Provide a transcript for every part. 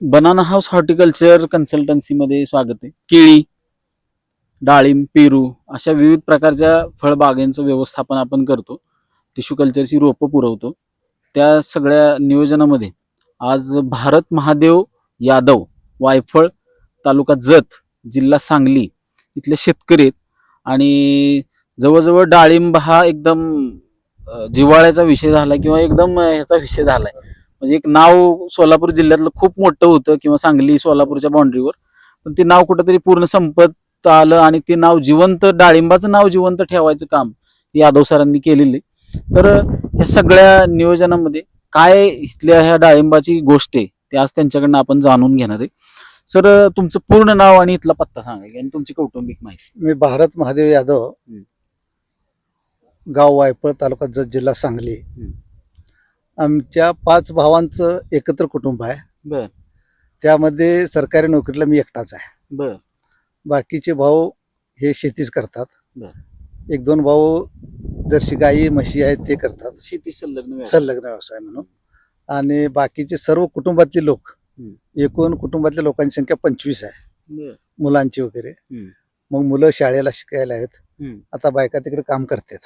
Banana house horticulture कन्सल्टन्सीमध्ये स्वागत आहे. केळी डाळिंब पेरू अशा विविध प्रकारच्या फळबागांचं व्यवस्थापन आपण करतो. टिश्यू कल्चरची रोपं पुरवतो. त्या सगळ्या नियोजनामध्ये आज भारत महादेव यादव वायफळ तालुका जत जिल्हा सांगली इथले शेतकरी आहेत. आणि जवळजवळ डाळिंब हा एकदम जिव्हाळ्याचा विषय झाला किंवा एकदम ह्याचा विषय झालाय. म्हणजे एक नाव सोलापूर जिल्ह्यातलं खूप मोठं होतं किंवा सांगली सोलापूरच्या बाउंड्रीवर पण ते नाव कुठंतरी पूर्ण संपत आलं आणि ते नाव जिवंत डाळिंबाचं नाव जिवंत ठेवायचं काम यादव सरांनी केलेले तर ह्या सगळ्या नियोजनामध्ये काय इथल्या ह्या डाळिंबाची गोष्ट आहे ते आज त्यांच्याकडनं आपण जाणून घेणार आहे. सर तुमचं पूर्ण नाव आणि इथला पत्ता सांगा की आणि तुमची कौटुंबिक माहिती. मी भारत महादेव यादव. गाव वायपळ तालुका जत जिल्हा सांगली. आमच्या पाच भावांचं एकत्र कुटुंब आहे बर त्यामध्ये सरकारी नोकरीला मी एकटाच आहे बर बाकीचे भाऊ हे शेतीच करतात. एक दोन भाऊ जर्शी गाई म्हशी आहेत ते करतात शेती संलग्न व्यवसाय. संलग्न व्यवसाय म्हणून आणि बाकीचे सर्व कुटुंबातले लोक हम्म. एकूण कुटुंबातल्या लोकांची संख्या पंचवीस आहे बर मुलांची वगैरे हम्म. मग मुलं शाळेला शिकायला आहेत. आता बायका तिकडे काम करतात.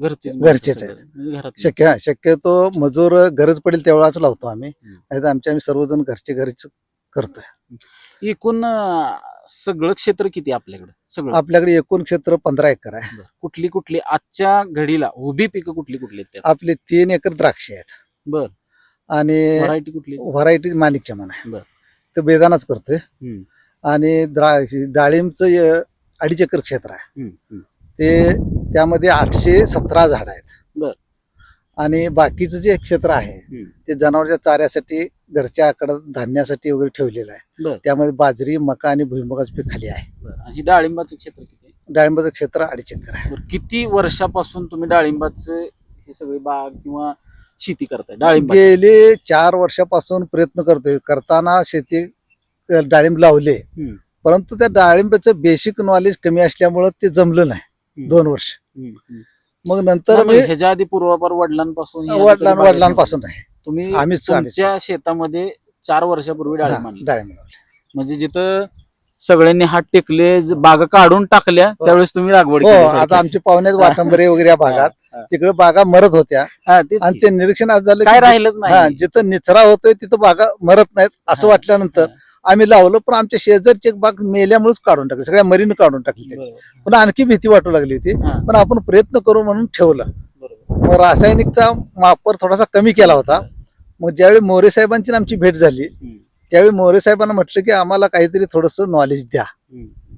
घरचेच सगळे. म्हणजे. शक्य हा, शक्यतो मजूर गरज पडेल तेवढाच लावतो आम्ही. हम्म. नाहीतर आमचे आम्ही सर्वजण घरचे घरीच करतोय. एकूण सगळं क्षेत्र किती आपल्याकडे? सगळं. आपल्याकडे एकूण क्षेत्र पंधरा एकर आहे. कुठली कुठली? आजच्या घडीला उभी पिकं कुठली कुठली आहेत? आपले तीन एकर द्राक्षे आहेत. बर. आणि व्हरायटी कुठली? व्हरायटी माणिक चमन आहे बरं. तर बेदानाच करतोय. आणि द्राक्ष डाळिंबचं अडीच एकर क्षेत्र आहे. ते त्यामध्ये आठशे सतरा झाड आहेत बरं. आणि बाकीचं जे क्षेत्र आहे. ते जनावरच्या चाऱ्यासाठी घरच्याकडे धान्यासाठी वगैरे ठेवलेलं आहे. त्यामध्ये बाजरी मका आणि भुईमुगाचं पीक खाली आहे ही डाळिंबाचं क्षेत्र किती? डाळिंबाचं क्षेत्र अडीच एकर आहे. किती वर्षापासून तुम्ही डाळिंबाचं हे सगळे बाग किंवा शेती करताय डाळिंब गेले चार वर्षापासून प्रयत्न करतोय करताना शेती डाळिंब लावले परंतु त्या डाळिंबाचं बेसिक नॉलेज कमी असल्यामुळं ते जमलं नाही. दोन वर्ष. मग नंतर मी ह्याच्या आधी पूर्वापार वडिलांपासून हे वडिलां वडिलांपासून आहे लावली. तुम्ही आम्हीच तुमच्या शेतामध्ये चार वर्षापूर्वी डाळिंब हा, डाळिंब म्हणजे जिथं सगळ्यांनी हात टेकले बागा काढून टाकल्या त्यावेळेस तुम्ही लागवड हो केली आता. आमचे पाहुण्यात वाटंबरे वगैरे या भागात. हा, हा. तिकडे बागा मरत होत्या. हा, आणि. ते निरीक्षण असं झालं काय राहिलंच हा, नाही. जिथं निचरा होतोय तिथं बागा मरत नाहीत असं हा, वाटल्यानंतर आम्ही लावलं पण आमच्या शेजारची एक बाग मेल्यामुळेच काढून टाकली. सगळ्या मरीनं काढून टाकली. पण आणखी भीती वाटू लागली होती. पण आपण प्रयत्न करू म्हणून ठेवलं. मग रासायनिकचा वापर थोडासा कमी केला होता. मग ज्यावेळी मोरे साहेबांची आमची भेट झाली त्यावेळी मोरे साहेबांना म्हटलं की आम्हाला काहीतरी थोडंसं नॉलेज द्या.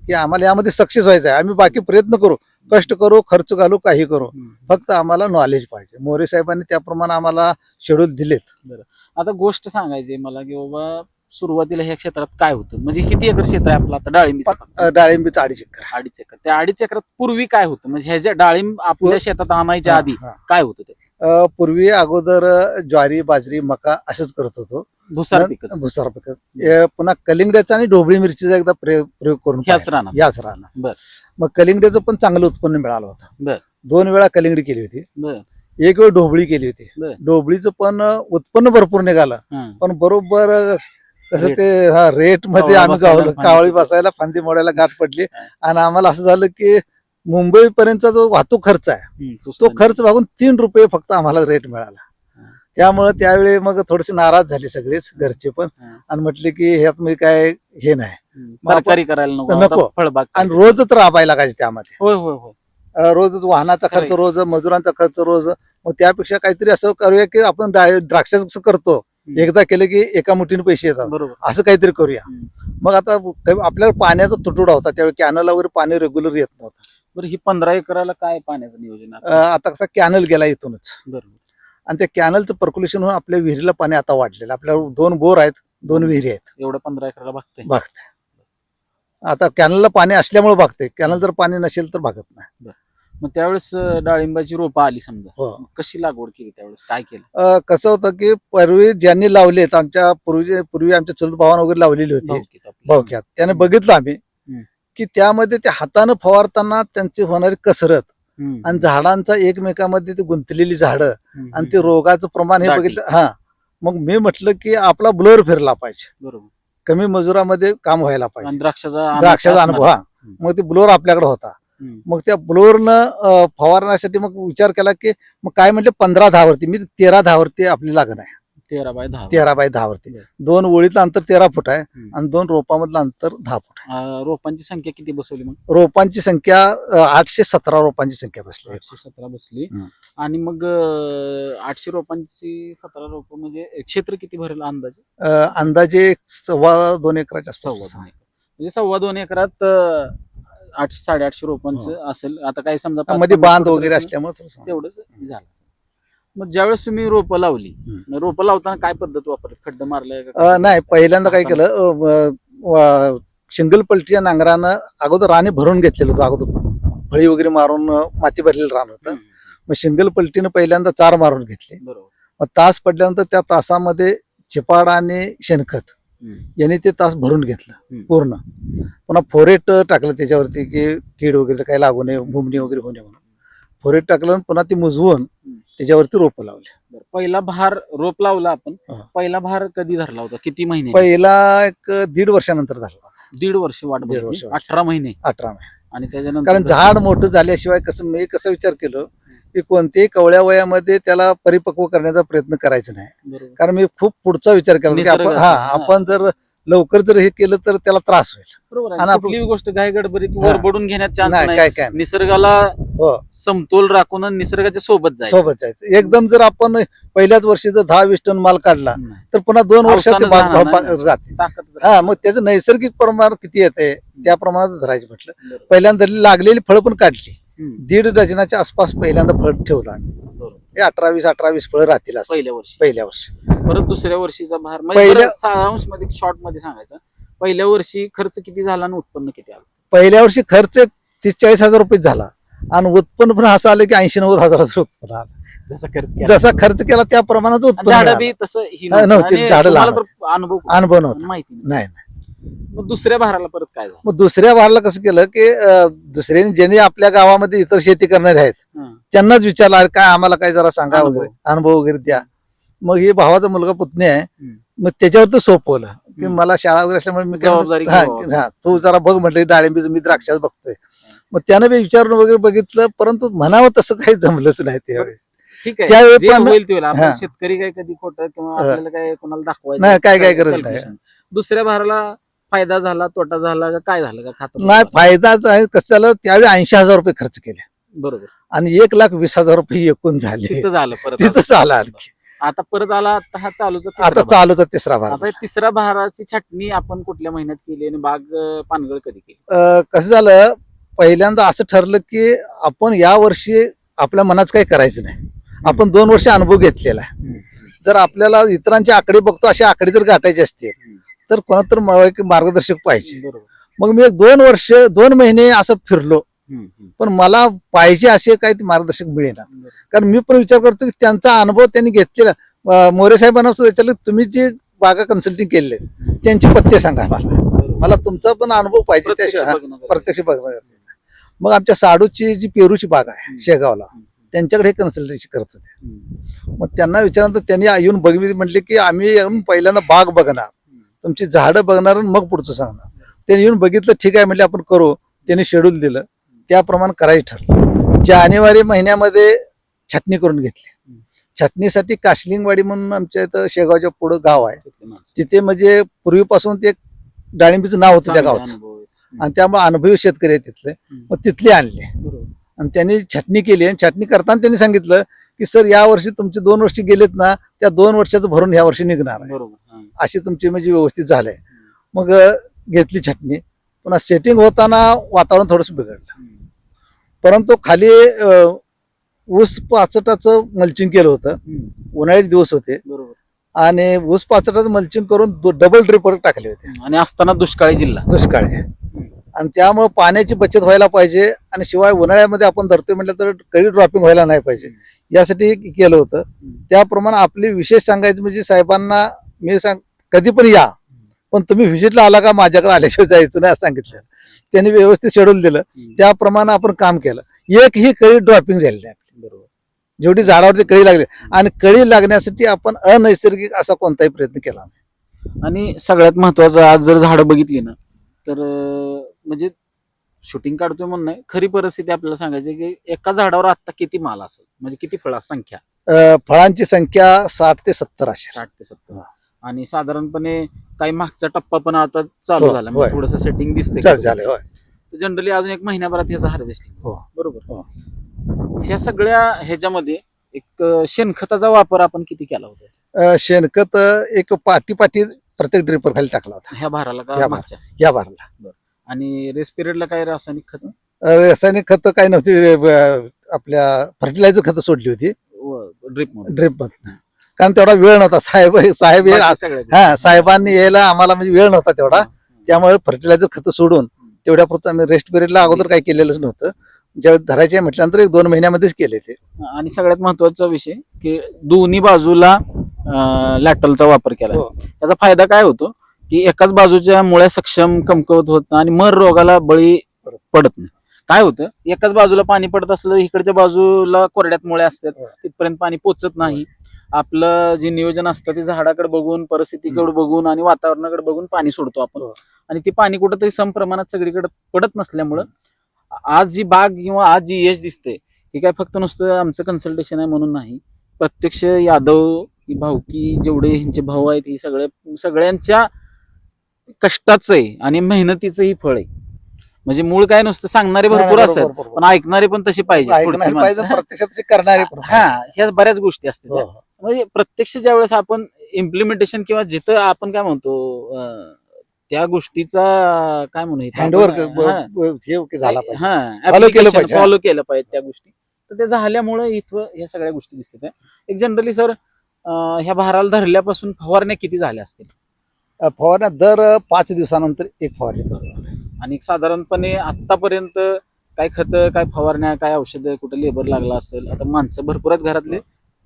की आम्हाला यामध्ये सक्सेस व्हायचं आहे. आम्ही बाकी प्रयत्न करू. कष्ट करू खर्च घालू काही करू. फक्त आम्हाला नॉलेज पाहिजे. मोरे साहेबांनी त्याप्रमाणे आम्हाला शेड्यूल दिलेत. आता गोष्ट सांगायची मला की बाबा सुरुवातीला ह्या क्षेत्रात काय होतं म्हणजे किती एकर क्षेत्र आहे आपलं आता डाळिंबीचं डाळिंबीचं अडीच एकर. अडीच एकर त्या अडीच एकरात पूर्वी काय होतं म्हणजे ह्याच्या डाळिंब आपल्या शेतात आणायच्या आधी हा, हा. काय होतं ते अं, पूर्वी अगोदर अं, ज्वारी बाजरी मका असंच करत होतो भुसार भुसार पिकं. पुन्हा कलिंगड्याचा आणि ढोबळी मिरचीचा एकदा प्रयोग प्रयोग करून ह्याच पाहिला. रानात याच राहणार बर. मग कलिंगड्याचं पण चांगलं उत्पन्न मिळालं होतं. दोन वेळा कलिंगडी केली होती बर एक वेळ ढोबळी केली होती. ढोबळीचं पण अं, उत्पन्न भरपूर निघालं हं. पण बरोबर कसं. ते हा रेटमध्ये आम्ही गावलो कावळी. बसायला फांदी मोडायला गाठ पडली आणि आम्हाला असं झालं की मुंबई पर्यंतचा जो वाहतूक खर्च आहे तो खर्च भागून तीन रुपये फक्त आम्हाला रेट मिळाला. त्यामुळे त्यावेळी मग थोडेसे नाराज झाले सगळेच घरचे पण. आणि म्हटले की ह्यात मी काय हे नाही करायला नको फळबाग आणि रोजच राबायला लागायचे त्यामध्ये रोजच वाहनाचा खर्च. रोज मजुरांचा खर्च रोज मग त्यापेक्षा काहीतरी असं करूया की आपण कसं करतो. एकदा केलं की एका मुठीने पैसे येतात. बरोबर. असं काहीतरी करूया. मग आता काही- आपल्याला पाण्याचा तुटवडा होता त्यावेळी कॅनल वगैरे पाणी रेग्युलर येत नव्हतं. बरं ही पंधरा एकराला काय पाण्याचं नियोजन आहे? अं, आता कसा कॅनल गेला इथूनच. बरोबर आणि त्या कॅनलचं पर्क्युलेशन होऊन आपल्या विहिरीला पाणी आता वाढलेलं आपल्या दोन बोर आहेत दोन विहिरी आहेत. एवढं पंधरा एकराला बघतोय भागते आता कॅनलला पाणी असल्यामुळे भागते कॅनल जर पाणी नसेल तर भागत नाही. मग त्यावेळेस डाळिंबाची रोपं आली समजा. हो. कशी लागवड केली त्यावेळेस? काय केलं? अं, कसं होतं की पूर्वी ज्यांनी लावलेत आमच्या पूर्वी पूर्वी आमच्या चुलत भावानं वगैरे लावलेली होती. भावकीत आपली. भावक्यात त्याने बघितलं आम्ही हम्म. की त्यामध्ये ते हातानं फवारताना त्यांची होणारी कसरत हम्म, आणि झाडांचा एकमेकांमध्ये ती गुंतलेली झाडं हम्म, आणि ते रोगाचं प्रमाण हे दाटी. बघितलं हा. मग मी म्हटलं की आपला ब्लर फिरला पाहिजे. बरोबर. कमी मजुरामध्ये काम व्हायला पाहिजे. आणि द्राक्षाचा द्राक्षाचा. अनुभव हा. मग ते ब्लोअर आपल्याकडे होता. मग त्या ब्लोअरनं फवारण्यासाठी मग विचार केला की मग काय म्हटलं पंधरा दहावरती मी तेरा दहावरती आपली लागण आहे. तेरा बाय दहा तेरा बाय दहावरती बरं. दोन ओळीतलं अंतर तेरा फूट आहे. आणि दोन रोपामधलं अंतर दहा फूट आहे. रोपांची संख्या किती बसवली मग? रोपांची संख्या आठशे सतरा रोपांची संख्या बसली. आठशे सतरा बसली. आणि मग आठशे रोपांची सतरा रोप म्हणजे क्षेत्र किती भरेल अंदाजे? अंदाजे सव्वा दोन एकराच्या सव्वा म्हणजे सव्वा दोन एकरात आठशे साडेआठशे रोपांचं असेल आता काय समजा. मध्ये बांध वगैरे असेल, असल्यामुळे तेवढंच झालं मग ज्यावेळेस तुम्ही रोपं लावली. रोपं लावताना काय पद्धत वापरली खड्ड अं, नाही पहिल्यांदा काय? केलं सिंगल पलटीच्या नांगरानं अगोदर राणे भरून घेतलेलं होतं अगोदर फळी वगैरे मारून माती भरलेलं रान होतं. मग सिंगल पलटीनं पहिल्यांदा चार मारून घेतले बरोबर मग तास पडल्यानंतर त्या तासामध्ये चिपाड आणि शेणखत. यांनी ते तास भरून घेतलं. पूर्ण पुन्हा फोरेट टाकलं त्याच्यावरती की कीड वगैरे काही लागू नये भुमणी वगैरे नये म्हणून फोरेट टाकलं पुन्हा ती मुजवून. त्याच्यावरती रोपं लावले. पहिला भार रोप लावला आपण. पहिला भार कधी धरला होता किती महिने पहिला एक दीड वर्षानंतर झाला दीड वर्ष वाट दीड. वर्ष. अठरा महिने अठरा महिने आणि त्याच्यानंतर कारण झाड मोठं झाल्याशिवाय कसं मी कसं विचार केलं की कोणत्याही कवळ्या वयामध्ये त्याला परिपक्व करण्याचा प्रयत्न करायचा नाही. कारण मी खूप पुढचा विचार केला की आपण हा. आपण जर लवकर जर हे केलं तर त्याला त्रास होईल. आणि कुठलीही गोष्ट काय गडबडीत हा. वरबडून घेण्यात चान्स नाही नाही काय काय. निसर्गाला हो समतोल राखून निसर्गाच्या सोबत जायचं सोबत जायचं एकदम जर आपण पहिल्याच वर्षी जर दहा वीस टन माल काढला. तर पुन्हा दोन वर्षात जाते हा मग त्याचं नैसर्गिक प्रमाण किती येते त्या प्रमाणात धरायचं म्हटलं. पहिल्यांदा लागलेली फळं पण काढली. दीड डझनाच्या आसपास पहिल्यांदा फळ ठेवलं आम्ही. बरोबर. हे अठरा वीस अठरा वीस फळं राहतील असं. पहिल्या वर्षी. पहिल्या वर्षी. परत दुसऱ्या वर्षीचा भार. म्हणजे सारांशमध्ये शॉर्टमध्ये सांगायचं. पहिल्या वर्षी खर्च किती झाला आणि उत्पन्न किती आलं? पहिल्या वर्षी खर्च तीस चाळीस हजार रुपये झाला. आणि उत्पन्न पण असं आलं की ऐंशी नव्वद हजाराचं उत्पन्न आलं. जसा खर्च केला. जसा खर्च केला त्या प्रमाणात उत्पन्न नव्हती. झाडं अनुभव अनुभव नव्हता. माहिती नाही. नाही नाही मग दुसऱ्या भाराला परत काय झालं मग दुसऱ्या वारला कसं केलं की दुसऱ्याने ज्यांनी आपल्या गावामध्ये इतर शेती करणारे आहेत. त्यांनाच विचारलं "अरे काय आम्हाला काय जरा सांगा. वगैरे अनुभव वगैरे द्या मग हे भावाचा मुलगा पुतणी आहे. मग त्याच्यावर तर सोपवलं की. मला शाळा वगैरे असल्यामुळे मी. हा, तू जरा बघ म्हटलं डाळिंबीचं मी द्राक्षाच बघतोय मग त्यानं बी विचारून वगैरे बघितलं परंतु म्हणावं तसं काही जमलंच नाही त्यावेळी ठीक आहे. शेतकरी काय कधी खोटं किंवा. आपल्याला काय कोणाला दाखवायचं नाही, काय- काय गरज calculation. दुसऱ्या भाराला फायदा झाला तोटा झाला का काय झालं का खातं नाही फायदाच आहे कसं झालं त्यावेळी ऐंशी हजार रुपये खर्च केले. बरोबर. आणि एक लाख वीस हजार रुपये एकूण झाले. तिथं झालं परत तिथंच आला आणखी. आता परत आला आता हा चालूचा तिसरा आता. चालूचा तिसरा भार. आता तिसऱ्या भाराची छाटणी आपण कुठल्या महिन्यात केली आणि बाग अं, पानगळ कधी केली? अं, कसं झालं पहिल्यांदा असं ठरलं की आपण या वर्षी आपल्या मनात काही करायचं नाही. आपण दोन वर्ष अनुभव घेतलेला आहे. जर आपल्याला इतरांचे आकडे बघतो असे आकडे जर गाठायचे असतील तर कोणाला तर म- एक मार्गदर्शक पाहिजे मग मी एक दोन वर्ष दोन महिने असं फिरलो. पण मला पाहिजे असे काही ते मार्गदर्शक मिळेना. कारण मी पण विचार करतो की त्यांचा अनुभव त्यांनी घेतलेला मोरे साहेबांना सुद्धा विचारलं तुम्ही जे बागा कन्सल्टिंग केले त्यांचे पत्ते सांगा मला. मला तुमचा पण अनुभव पाहिजे प्रत्यक्ष त्याशिवाय. प्रत्यक्ष बघणं गरजेचं आहे. मग आमच्या साडूची जी पेरूची बाग आहे. शेगावला त्यांच्याकडे हे कन्सल्टन्सी करत होते. मग त्यांना विचारल्यानंतर त्यांनी येऊन बघितली म्हटले की आम्ही येऊन पहिल्यांदा बाग बघणार तुमची झाडं बघणार आणि मग पुढचं सांगणार त्यांनी येऊन बघितलं ठीक आहे म्हटले आपण करू त्यांनी शेड्यूल दिलं त्याप्रमाणे करायचं ठरलं जानेवारी महिन्यामध्ये छाटणी करून घेतली. छाटणीसाठी काशलिंगवाडी म्हणून आमच्या इथं शेगावच्या पुढं गाव आहे. तिथे म्हणजे पूर्वीपासून ते डाळिंबीचं नाव होतं त्या गावचं. आणि त्यामुळे अनुभवी शेतकरी आहेत तिथले. मग तिथले आणले. आणि त्यांनी छाटणी केली आणि छाटणी करताना त्यांनी सांगितलं की सर या वर्षी तुमचे दोन वर्षी गेलेत ना त्या दोन वर्षाचं भरून ह्या वर्षी निघणार आहे. अशी तुमची म्हणजे व्यवस्थित झालंय. मग घेतली छाटणी. पुन्हा सेटिंग होताना वातावरण थोडंसं बिघडलं. परंतु खाली ऊस पाचटाचं मल्चिंग केलं होतं. उन्हाळ्याचे दिवस होते. बरोबर. आणि ऊस पाचटाचं मल्चिंग करून डबल ड्रिपर टाकले होते. आणि असताना दुष्काळी जिल्हा. दुष्काळी. आणि त्यामुळे पाण्याची बचत व्हायला पाहिजे आणि शिवाय उन्हाळ्यामध्ये आपण धरतोय म्हटलं तर कधी ड्रॉपिंग व्हायला नाही पाहिजे. यासाठी केलं होतं. त्याप्रमाणे आपली विशेष सांगायचं म्हणजे साहेबांना मी सांग कधी पण या. पण तुम्ही व्हिजिटला आला का माझ्याकडे आल्याशिवाय जायचं नाही असं सांगितलं. त्यांनी व्यवस्थित शेड्यूल दिलं. त्याप्रमाणे आपण काम केलं. एक ही कळी ड्रॉपिंग झालेली आहे आपली. बरोबर. जेवढी झाडावरती कळी लागली. आणि कळी लागण्यासाठी आपण अनैसर्गिक असा कोणताही प्रयत्न केला नाही. आणि सगळ्यात महत्वाचं आज जर झाडं बघितली ना तर म्हणजे शूटिंग काढतोय म्हणून नाही खरी परिस्थिती आपल्याला सांगायची की एका झाडावर आता किती माल असेल? म्हणजे किती फळ संख्या? अं, फळांची संख्या साठ ते सत्तर असेल. साठ ते सत्तर. हा. आणि साधारणपणे काही मागचा टप्पा पण आता चालू हो, झाला होय. थोडस सेटिंग दिसते झालं- झालं होय. जनरली अजून एक महिन्याभरात ह्याचं हार्वेस्टिंग हो. बरोबर? हो. ह्या सगळ्या ह्याच्यामध्ये एक अं, शेणखताचा वापर आपण किती केला होता? अं, शेणखत अं, एक पाटी पाटी प्रत्येक ड्रिपर खाली टाकला होता. ह्या भाराला ह्या का भार- मागच्या? या भारला. आणि रेस पिरियडला काय रासायनिक खत? रासायनिक खत काही नव्हती आपल्या फर्टिलायझर खत सोडली होती. ड्रिप ड्रिप कारण तेवढा वेळ नव्हता साहेब साहेब हे- सगळ्या. हा साहेबांनी यायला आम्हाला म्हणजे वेळ नव्हता तेवढा. त्यामुळे फर्टिलायझर खत सोडून तेवढ्या पुरतं आम्ही रेस्ट पिरियडला अगोदर काही केलेलंच नव्हतं. ज्यावेळेस धरायचे म्हटल्यानंतर एक दोन महिन्यामध्येच केले ते. आणि सगळ्यात महत्त्वाचा विषय की दोन्ही बाजूला लॅटलचा वापर केला. हो. त्याचा फायदा काय होतो? की एकाच बाजूच्या मुळ्या सक्षम कमकवत होत आणि मर रोगाला बळी पडत नाही. काय होतं? एकाच बाजूला पाणी पडत असलं इकडच्या बाजूला कोरड्यात मुळ्या असतात हो. तिथपर्यंत पाणी पोचत नाही. आपलं जे नियोजन असतं ते झाडाकडे बघून परिस्थितीकडे बघून आणि वातावरणाकडे बघून पाणी सोडतो आपण. हो. आणि ते पाणी कुठंतरी सम प्रमाणात सगळीकडे पडत नसल्यामुळं आज जी बाग किंवा आज जी यश दिसते हे काय फक्त नुसतं आमचं कन्सल्टेशन आहे म्हणून नाही. प्रत्यक्ष यादव भाऊकी जेवढे ह्यांचे भाऊ आहेत ही सगळे सगळ्यांच्या कष्टाचं आहे आणि मेहनतीचं ही फळ आहे म्हणजे मूळ काय नुसतं सांगणारे भरपूर नाही, असतात बरोबर, बरोबर. पण ऐकणारे पण तसे पाहिजे पुढची ऐकणारे पाहिजे माणसं. प्रत्यक्षात ते करणारे पण हा ह्या बऱ्याच गोष्टी असतात हो. हो. म्हणजे प्रत्यक्ष ज्या वेळेस आपण इम्प्लिमेंटेशन किंवा जिथं आपण काय म्हणतो अं, त्या गोष्टीचा काय म्हणू इथं आपण- हँडवर्क हा. हे ओके झाला पाहिजे हा Follow केलं पाहिजे, हा. follow केलं पाहिजे त्या गोष्टी तर ते झाल्यामुळे इथं ह्या सगळ्या गोष्टी दिसतात एक जनरली सर ह्या भाराला धरल्यापासून फवारण्या किती झाल्या असतील फवारण्या दर पाच दिवसानंतर एक फवारणी करतो आणि साधारणपणे आतापर्यंत काय खत काय फवारण्या काय औषधं कुठं लेबर लागला असेल आता माणसं भरपूर आहेत घरातले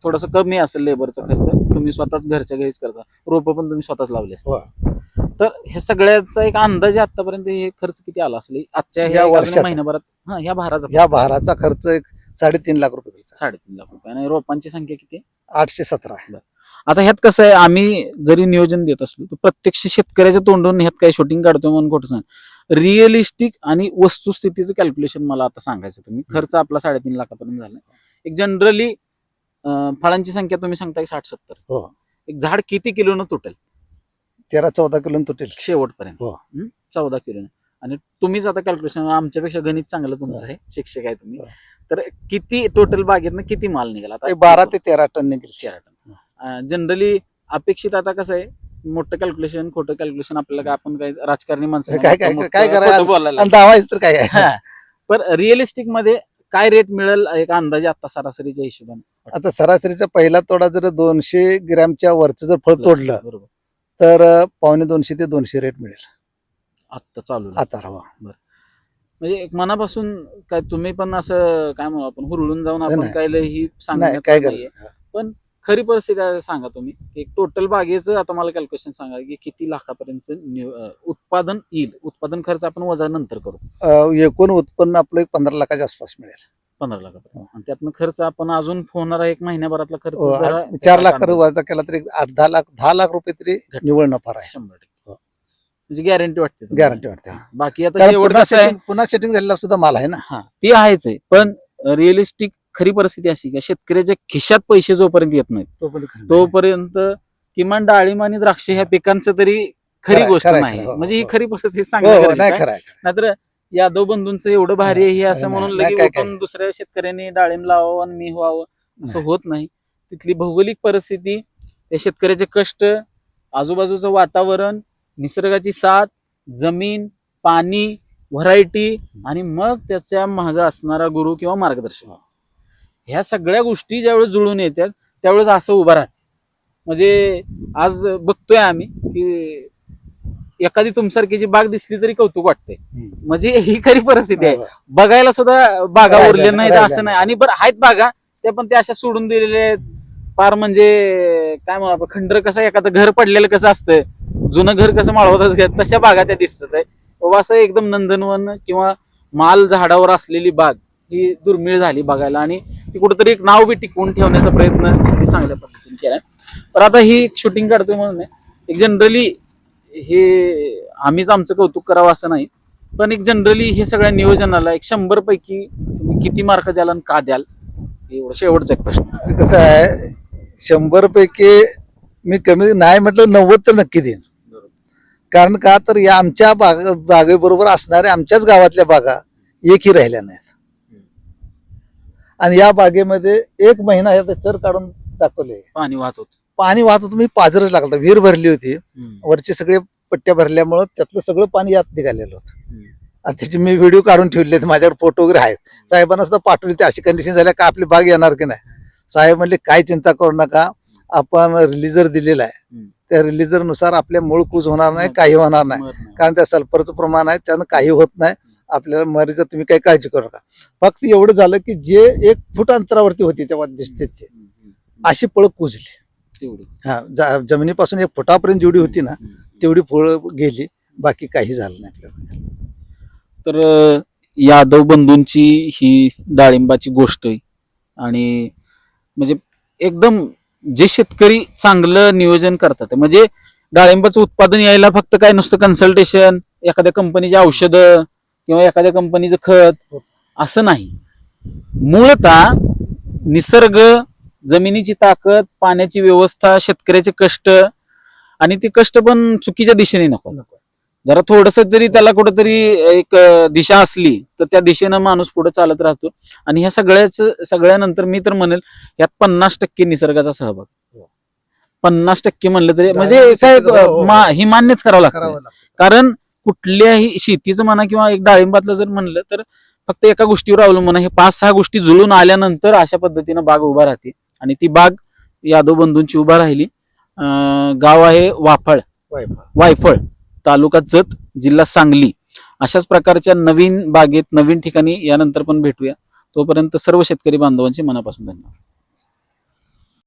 थोडस कमी असेल लेबरचा खर्च तुम्ही स्वतःच घरच्या घरीच करता रोपं पण तुम्ही स्वतःच लावली असतील हो. तर हे सगळ्याचा एक अंदाजे आतापर्यंत हे खर्च किती आला असेल आजच्या या ह्या वर्षाचा. महिन्याभरात हा ह्या भाराचा या भाराचा खर्च एक साडेतीन लाख रुपये. साडेतीन लाख रुपये आणि रोपांची संख्या किती? आठशे सतरा आहे. आता ह्यात कसं आहे आम्ही जरी नियोजन देत असलो तर प्रत्यक्ष शेतकऱ्याच्या तोंडून ह्यात काही शूटिंग काढतोय म्हणून खोटं सांग रिअलिस्टिक आणि वस्तुस्थितीचं कॅल्क्युलेशन मला आता सांगायचं तुम्ही. खर्च आपला साडेतीन लाखापर्यंत झाला एक जनरली फळांची संख्या तुम्ही सांगताय साठ सत्तर. हो. एक झाड किती किलोनं तुटेल? तेरा चौदा किलो तुटेल. शेवटपर्यंत. हो. हं? चौदा किलोनं. आणि तुम्हीच आता कॅल्क्युलेशन आमच्यापेक्षा गणित चांगलं तुमचं आहे शिक्षक आहे तुम्ही. हो. तर किती टोटल बागेतनं किती माल निघाला? बारा ते तेरा टन निघेल. तेरा टन. जनरली अपेक्षित आता कसं आहे मोठं कॅल्क्युलेशन खोटं कॅल्क्युलेशन आपल्याला काय आपण काय राजकारणी माणसं काय- काय- काय? बोलायला दावायचं तर काय आहे. पण रिअलिस्टिकमध्ये काय रेट मिळेल एक अंदाजे आता सरासरीच्या हिशोबाने आता सरासरीचा पहिला तोडा जर दोनशे ग्रॅमच्या वरचं जर फळ तोडलं बरोबर तर अं, पावणे दोनशे ते दोनशे रेट मिळेल आता चालू आहे. आता राहा म्हणजे एक मनापासून काय तुम्ही पण असं काय म्हणू आपण हुरळून जाऊन आपण नाही. काय लय ही नाही सांगण्यात काय नाहीये. गरज खरी परिस्थिती आहे सांगा तुम्ही. की टोटल बागेचं आता मला कॅल्क्युलेशन सांगा की किती लाखापर्यंत उत्पादन येईल. उत्पादन खर्च आपण वजा नंतर करू. एकूण उत्पन्न आपलं एक पंधरा लाखाच्या आसपास मिळेल. पंधरा लाखापर्यंत. आणि त्यातनं खर्च आपण अजून होणारा एक महिन्याभरातला खर्च हो, चार लाख. वजा केला तरी आठ दहा लाख दहा लाख रुपये तरी निवड नफा आहे. शंभर टक्के. हो. म्हणजे गॅरंटी वाटते. गॅरंटी वाटते. बाकी आता पुन्हा सेटिंग झालेला सुद्धा माल आहे ना. हा. ती आहेच आहे. पण रिअलिस्टिक खरी परिस्थिती अशी का शेतकऱ्याच्या खिशात पैसे जोपर्यंत येत नाहीत. तोपर्यंत किमान डाळिंब आणि द्राक्ष ह्या पिकांचं तरी खरी गोष्ट नाही हो, म्हणजे ही हो. खरी परिस्थिती हो. नाहीतर यादव बंधूंचं एवढं भारी आहे हे असं म्हणून नाही, लगे काय- काय- उठून दुसऱ्या शेतकऱ्यांनी डाळिंब लावावं आणि मी व्हावं असं. होत नाही तिथली भौगोलिक परिस्थिती त्या शेतकऱ्याचे कष्ट आजूबाजूचं वातावरण निसर्गाची साथ जमीन पाणी व्हरायटी आणि मग त्याच्या मागं असणारा गुरु किंवा मार्गदर्शक ह्या सगळ्या गोष्टी ज्यावेळेस जुळून येतात त्यावेळेस असं उभं राहत. म्हणजे आज बघतोय आम्ही की एखादी तुमसारखी जी बाग दिसली तरी कौतुक वाटते. म्हणजे ही खरी परिस्थिती आहे. बघायला सुद्धा बागा उरल्या नाही, नाहीत असं नाही. आणि बरं आहेत बागा ते पण ते अशा सोडून दिलेले आहेत. फार म्हणजे काय म्हणू आपण खंडर कसं एखादं घर पडलेलं कसं असतं जुनं घर कसं माळवतच घेत तशा बागा त्या दिसतात आहे. बाबा असं एकदम नंदनवन किंवा माल झाडावर असलेली बाग ही दुर्मिळ झाली बघायला आणि ती कुठेतरी एक नाव बी टिकवून ठेवण्याचा प्रयत्न चांगल्या पद्धतीने केलाय. तर आता ही शूटिंग काढतोय म्हणून एक जनरली हे आम्हीच आमचं कौतुक करावं असं नाही. पण एक जनरली हे सगळ्या नियोजनाला एक शंभर पैकी तुम्ही किती मार्क द्याल आणि का द्याल एवढं शेवटचा एक प्रश्न. कसं आहे शंभर पैकी मी कमी नाही म्हटलं नव्वद तर नक्की देईन. कारण का तर या आमच्या बाग बागेबरोबर असणाऱ्या आमच्याच गावातल्या बागा एकही राहिल्या नाहीत. आणि या बागेमध्ये एक महिना याचा चर काढून दाखवले. पाणी वाहत होत. पाणी वाहत होतं मी पाजरच लागलं विहीर भरली होती. वरचे सगळे पट्ट्या भरल्यामुळं त्यातलं सगळं पाणी यात निघालेलं होतं. आणि त्याचे मी व्हिडिओ काढून ठेवले आहेत माझ्याकडे फोटो वगैरे आहेत. साहेबांना सुद्धा पाठवले ते अशी कंडिशन झाल्या का आपली बाग येणार की नाही? साहेब म्हणले काय चिंता करू नका आपण रिलीजर दिलेला आहे. हम्म. त्या रिलीजरनुसार आपल्या मूळ कूज होणार नाही काही होणार नाही. कारण त्या सल्फरचं प्रमाण आहे त्यानं काही होत नाही. आपल्याला मरीचं तुम्ही काही काळजी करू नका. फक्त एवढं झालं की जे एक फूट अंतरावरती होती तेव्हा दिसते ते. अशी पळं कुजली. तेवढी. हा जमिनीपासून एक फुटापर्यंत जेवढी होती ना तेवढी फळं गेली बाकी काही झालं नाही आपल्याला. तर यादव बंधूंची ही डाळिंबाची गोष्ट आहे. आणि म्हणजे एकदम जे शेतकरी चांगलं नियोजन करतात म्हणजे डाळिंबाचं उत्पादन यायला फक्त काय नुसतं कन्सल्टेशन एखाद्या कंपनीची औषधं किंवा एखाद्या कंपनीचं खत असं नाही मूळतः निसर्ग जमिनीची ताकद पाण्याची व्यवस्था शेतकऱ्याचे कष्ट आणि ते कष्ट पण चुकीच्या दिशेने नको जरा थोडस तरी त्याला कुठंतरी एक दिशा असली तर त्या दिशेनं माणूस पुढे चालत राहतो आणि ह्या सगळ्याच सगळ्यानंतर मी तर म्हणेल यात पन्नास टक्के निसर्गाचा सहभाग हो. पन्नास टक्के म्हणलं तरी म्हणजे काय हो, हो. मान्यच करावं लागतं. कारण कुठल्याही शेतीचं म्हणा किंवा एक डाळिंबातलं जर म्हणलं तर फक्त एका गोष्टीवर अवलंबून आहे. हे पाच सहा गोष्टी जुळून आल्यानंतर अशा पद्धतीनं बाग उभा राहते. आणि ती बाग यादव बंधूंची उभा राहिली. गाव आहे वाफळ. वायफळ तालुका जत जिल्हा सांगली. अशाच प्रकारच्या नवीन बागेत नवीन ठिकाणी यानंतर पण भेटूया. तोपर्यंत सर्व शेतकरी बांधवांचे मनापासून धन्यवाद.